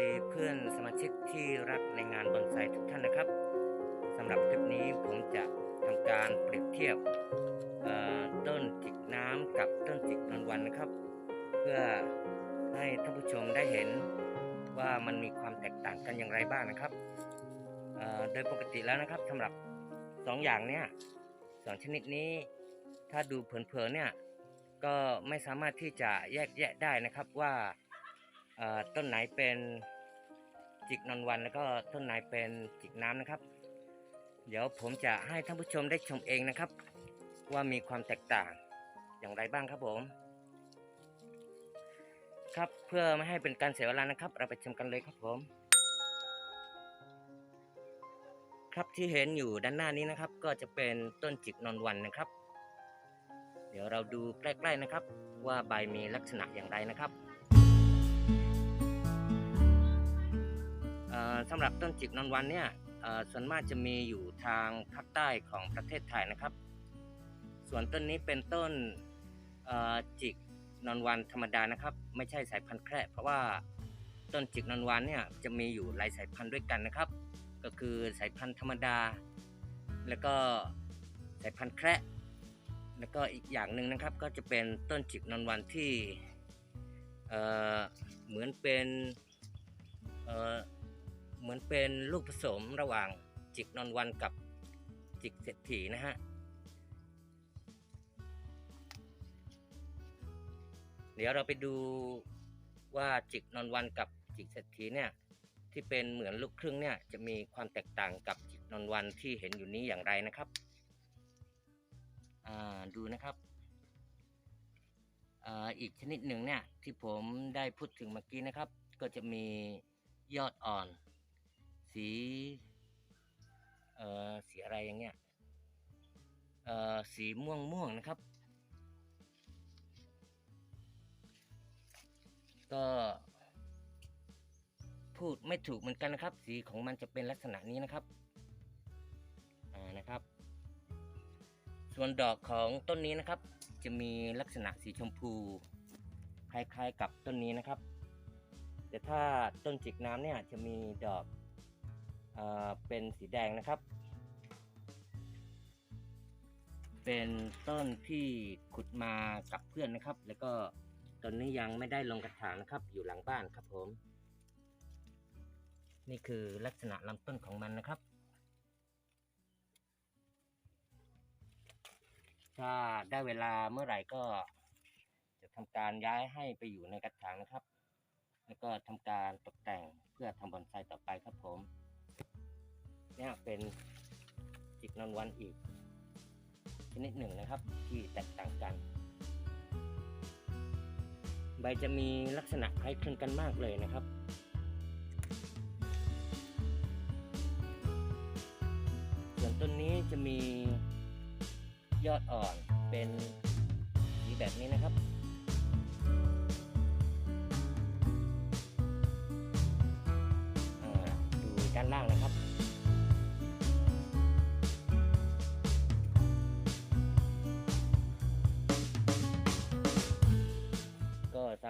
ดีเพื่อนสมาชิกที่รักในงานบอนไซทุกท่านนะครับสำหรับคลิปนี้ผมจะทำการเปรียบเทียบต้นจิกน้ำกับต้นจิกนนวันนะครับ เพื่อให้ท่านผู้ชมได้เห็นว่ามันมีความแตกต่างกันอย่างไรบ้างนะครับโดยปกติแล้วนะครับสำหรับสองอย่างเนี้ยสองชนิดนี้ถ้าดูเผินๆเนี่ยก็ไม่สามารถที่จะแยกแยะได้นะครับว่า ต้นไหนเป็นจิกนอนวัน แล้วก็ต้นไหนเป็นจิกน้ำนะครับ เดี๋ยวผมจะให้ท่านผู้ชมได้ชมเองนะครับ ว่ามีความแตกต่างอย่างไรบ้างครับผม ครับเพื่อไม่ให้เป็นการเสียเวลานะครับ เราไปชมกันเลยครับผม ครับที่เห็นอยู่ด้านหน้านี้นะครับ ก็จะเป็นต้นจิกนอนวันนะครับ เดี๋ยวเราดูใกล้ๆนะครับ ว่าใบมีลักษณะอย่างไรนะครับ สำหรับต้นจิกนอนวันเนี่ยส่วนมากจะมีอยู่ทางภาคใต้ของประเทศไทยนะครับ ส่วนต้นนี้เป็นต้นจิกนอนวันธรรมดานะครับ ไม่ใช่สายพันธุ์แคระเพราะว่าต้นจิกนอนวันเนี่ยจะมีอยู่หลายสายพันธุ์ด้วยกันนะครับ ก็คือสายพันธุ์ธรรมดา แล้วก็สายพันธุ์แคระแล้วก็อีกอย่างหนึ่งนะครับก็จะเป็นต้นจิกนอนวันที่เเหมือนเป็นเเหมือนเป็นลูกผสมระหว่างจิกนอนวันกับจิกเศรษฐีนะฮะ เดี๋ยวเราไปดูว่าจิกนอนวันกับจิกเศรษฐีเนี่ยที่เป็นเหมือนลูกครึ่งเนี่ยจะมีความแตกต่างกับจิกนอนวันที่เห็นอยู่นี้อย่างไรนะครับดูนะครับออีกชนิดหนึ่งเนี่ยที่ผมได้พูดถึงเมื่อกี้นะครับ ก็จะมียอดอ่อน สีเอ่อสีอะไรอย่างเงี้ยเอ่อสีม่วงม่วงนะครับ ก็ พูดไม่ถูกเหมือนกันนะครับ สีของมันจะเป็นลักษณะนี้นะครับอ่านะครับ ส่วนดอกของต้นนี้นะครับ จะมีลักษณะสีชมพู คล้ายๆกับต้นนี้นะครับ แต่ถ้าต้นจิกน้ำเนี่ยจะมีดอก เป็นสีแดงนะครับ เป็นต้นที่ขุดมากับเพื่อนนะครับ แล้วก็ตอนนี้ยังไม่ได้ลงกระถางนะครับ อยู่หลังบ้านครับผม นี่คือลักษณะลำต้นของมันนะครับ ถ้าได้เวลาเมื่อไหร่ก็จะทำการย้ายให้ไปอยู่ในกระถางนะครับ แล้วก็ทำการตกแต่งเพื่อทำบอนไซต่อไปครับผม เนี่ยเป็นจิกนอนวันอีกชนิดหนึ่งนะครับ ที่แตกต่างกัน ใบจะมีลักษณะคล้ายคลึงกันมากเลยนะครับส่วนต้นนี้จะมียอดอ่อนเป็นสีแบบนี้นะครับดูด้านล่างนะครับ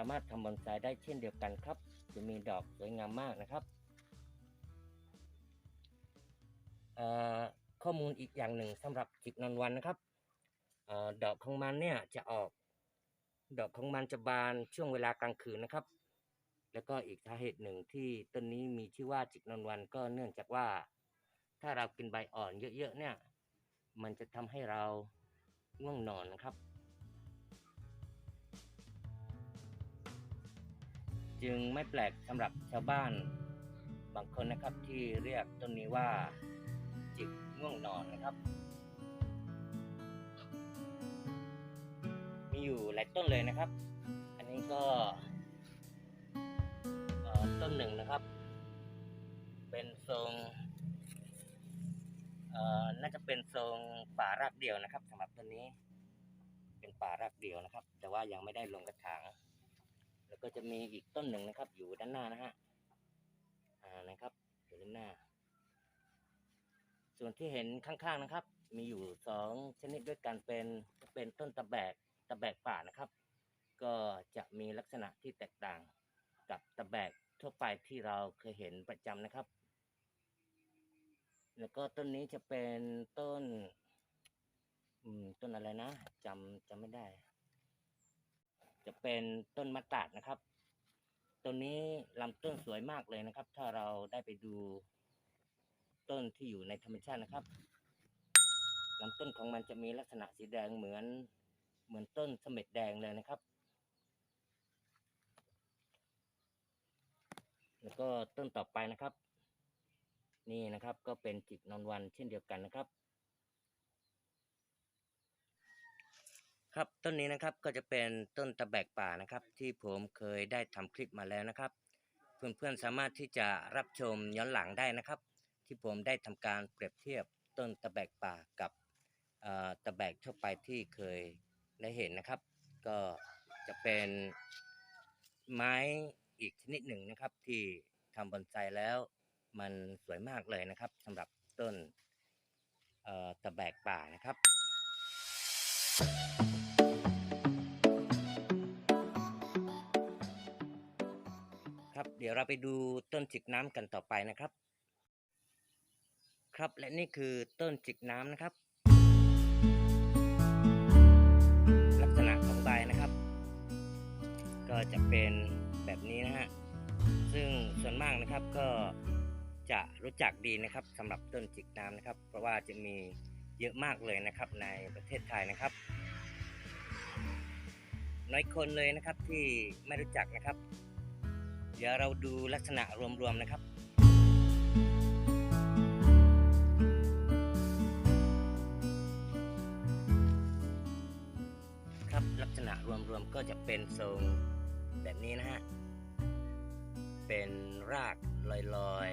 ามารถทำบอนไซได้เช่นเดียวกันครับ จะมีดอกสวยงามมากนะครับ ข้อมูลอีกอย่างหนึ่งสำหรับจิกนอนวันนะครับออดอกของมันเนี่ยจะออก ดอกของมันจะบานช่วงเวลากลางคืนนะครับ แล้วก็อีกสาเหตุหนึ่งที่ต้นนี้มีชื่อว่าจิกนอนวันก็เนื่องจากว่า ถ้าเรากินใบอ่อนเยอะๆเนี่ย มันจะทำให้เราง่วงนอนนะครับ จึงไม่แปลกสำหรับชาวบ้าน บางคนนะครับที่เรียกต้นนี้ว่า จิกง่วงนอนนะครับ มีอยู่หลายต้นเลยนะครับ อันนี้ก็ต้นหนึ่งนะครับ เป็นทรงน่าจะเป็นทรงป่ารากเดียวนะครับสำหรับต้นนี้ เป็นป่ารากเดียวนะครับ แต่ว่ายังไม่ได้ลงกระถาง ก็จะมีอีกต้นหนึ่งนะครับ อยู่ด้านหน้านะฮะอ่านะครับอยู่ด้านหน้า ส่วนที่เห็นข้างๆนะครับ มีอยู่สองชนิดด้วยกันเป็นเป็นต้นตะแบกตะแบกป่านะครับ ก็จะมีลักษณะที่แตกต่างกับตะแบกทั่วไปที่เราเคยเห็นประจำนะครับ แล้วก็ต้นนี้จะเป็นต้น อืมต้นอะไรนะจำจำไม่ได้ จะเป็นต้นมะตาดนะครับต้นนี้ลำต้นสวยมากเลยนะครับ ถ้าเราได้ไปดู ต้นที่อยู่ในธรรมชาตินะครับลำต้นของมันจะมีลักษณะสีแดงเหมือน เหมือนต้นเสม็ดแดงเลยนะครับ แล้วก็ต้นต่อไปนะครับ นี่นะครับก็เป็นจิกนอนวันเช่นเดียวกันนะครับ ครับต้นนี้นะครับก็จะเป็นต้นตะแบกป่านะครับ ที่ผมเคยได้ทำคลิปมาแล้วนะครับ เพื่อนๆสามารถที่จะรับชมย้อนหลังได้นะครับ ที่ผมได้ทำการเปรียบเทียบต้นตะแบกป่ากับอ่อตะแบกทั่วไปที่เคยได้เห็นนะครับ ก็จะเป็นไม้อีกชนิดหนึ่งนะครับ ที่ทำบอนไซแล้วมันสวยมากเลยนะครับสำหรับต้นอ่อตะแบกป่านะครับค ดี๋ยวเราไปดูต้นจิกน้ำกันต่อไปนะครับ ครับและนี่คือต้นจิกน้ำนะครับ ลักษณะของใบนะครับ ก็จะเป็นแบบนี้นะฮะซึ่งส่วนมากนะครับก็จะรู้จักดีนะครับสำหรับต้นจิกน้ำนะครับ เพราะว่าจะมีเยอะมากเลยนะครับในประเทศไทยนะครับ น้อยคนเลยนะครับที่ไม่รู้จักนะครับ เดี๋ยวเราดูลักษณะรวมๆนะครับครับลักษณะรวมๆก็จะเป็นทรงแบบนี้นะฮะเป็นรากลอย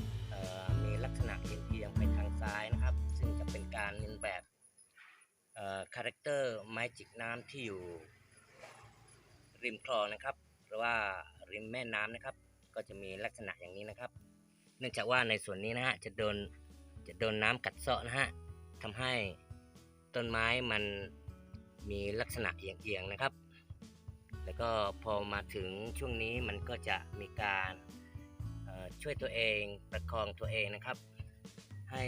ๆมีลักษณะเอียงไปทางซ้ายนะครับ ซึ่งจะเป็นการเลียนแบบคาแรคเตอร์ไม้จิกน้ำที่อยู่ริมคลองนะครับหรือว่า ริมแม่น้ำนะครับ ก็จะมีลักษณะอย่างนี้นะครับ เนื่องจากว่าในส่วนนี้นะฮะจะโดนจะโดนน้ำกัดเซาะนะฮะทำให้ต้นไม้มันมีลักษณะเอียงๆนะครับ แล้วก็พอมาถึงช่วงนี้มันก็จะมีการช่วยตัวเองประคองตัวเองนะครับ ให้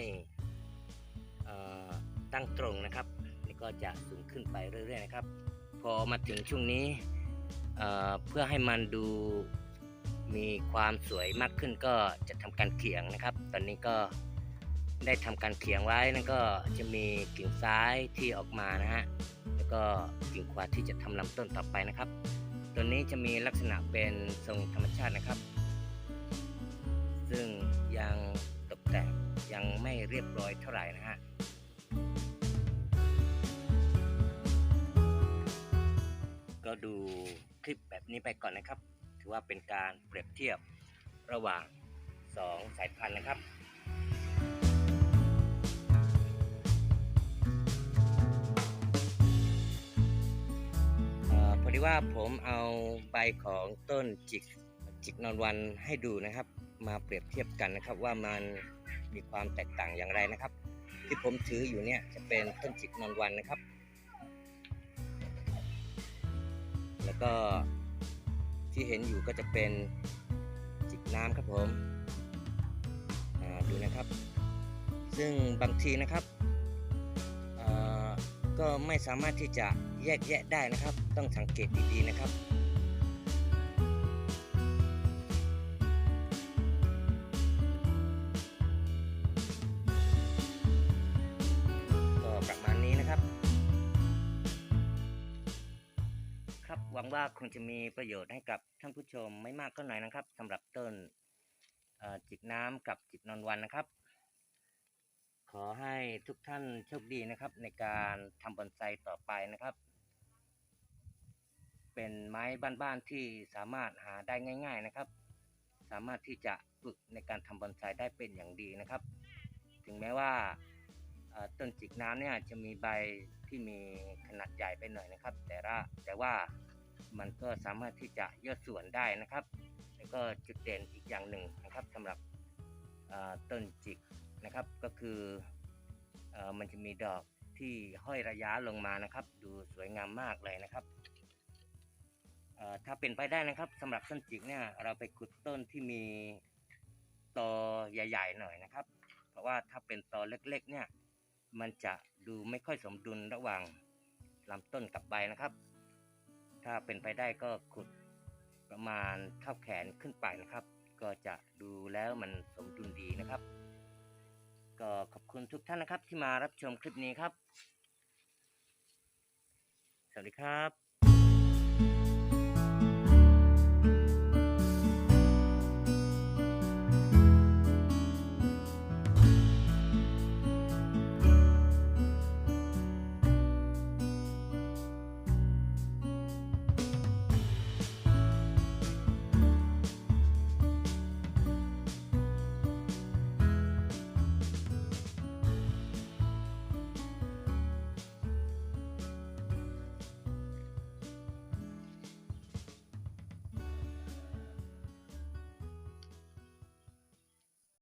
ตั้งตรงนะครับนี่ก็จะสูงขึ้นไปเรื่อยๆนะครับ พอมาถึงช่วงนี้ เเพื่อให้มันดูมีความสวยมากขึ้นก็จะทำการเขียงนะครับ ตอนนี้ก็ได้ทำการเขียงไว้นั่นก็จะมีกิ่งซ้ายที่ออกมานะฮะแล้วก็กิ่งขวาที่จะทำลำต้นต่อไปนะครับ ตัวนี้จะมีลักษณะเป็นทรงธรรมชาตินะครับ ซึ่งยังตกแต่งยังไม่เรียบร้อยเท่าไหร่นะฮะก็ดู คลิปแบบนี้ไปก่อนนะครับ ถือว่าเป็นการเปรียบเทียบระหว่าง 2 สายพันธุ์นะครับเอ่อพอดีว่าผมเอาใบของต้นจิกจิกนอนวันให้ดูนะครับ มาเปรียบเทียบกันนะครับว่ามันมีความแตกต่างอย่างไรนะครับ ที่ผมถืออยู่เนี่ยจะเป็นต้นจิกนอนวันนะครับ แล้วก็ที่เห็นอยู่ก็จะเป็นจิกน้ำครับผมดูนะครับ ซึ่งบางทีนะครับก็ไม่สามารถที่จะแยกแยะได้นะครับ ต้องสังเกตดีๆนะครับ หวังว่าคงจะมีประโยชน์ให้กับท่านผู้ชมไม่มากก็น้อยนะครับสำหรับต้นจิกน้ำกับจิกนอนวันนะครับ ขอให้ทุกท่านโชคดีนะครับ ในการทำบอนไซต่อไปนะครับ เป็นไม้บ้านๆที่สามารถหาได้ง่าย ๆนะครับ สามารถที่จะฝึกในการทำบอนไซได้เป็นอย่างดีนะครับ ถึงแม้ว่าต้นจิกน้ำเนี่ยจะมีใบที่มีขนาดใหญ่ไปหน่อยนะครับ แต่ละแต่ว่า มันก็สามารถที่จะย่อส่วนได้นะครับ แล้วก็จุดเด่นอีกอย่างหนึ่งนะครับสำหรับต้นจิกนะครับก็คืออมันจะมีดอกที่ห้อยระยะลงมานะครับ ดูสวยงามมากเลยนะครับถ้าเป็นไปได้นะครับสำหรับต้นจิกเนี่ยเราไปขุดต้นที่มีตอใหญ่ ๆ หน่อยนะครับ เพราะว่าถ้าเป็นตอเล็กๆเนี่ยมันจะดูไม่ค่อยสมดุลระหว่างลำต้นกับใบนะครับ ถ้าเป็นไปได้ก็ขุดประมาณเท่าแขนขึ้นไปนะครับ ก็จะดูแล้วมันสมดุลดีนะครับ ก็ขอบคุณทุกท่านนะครับที่มารับชมคลิปนี้ครับ สวัสดีครับ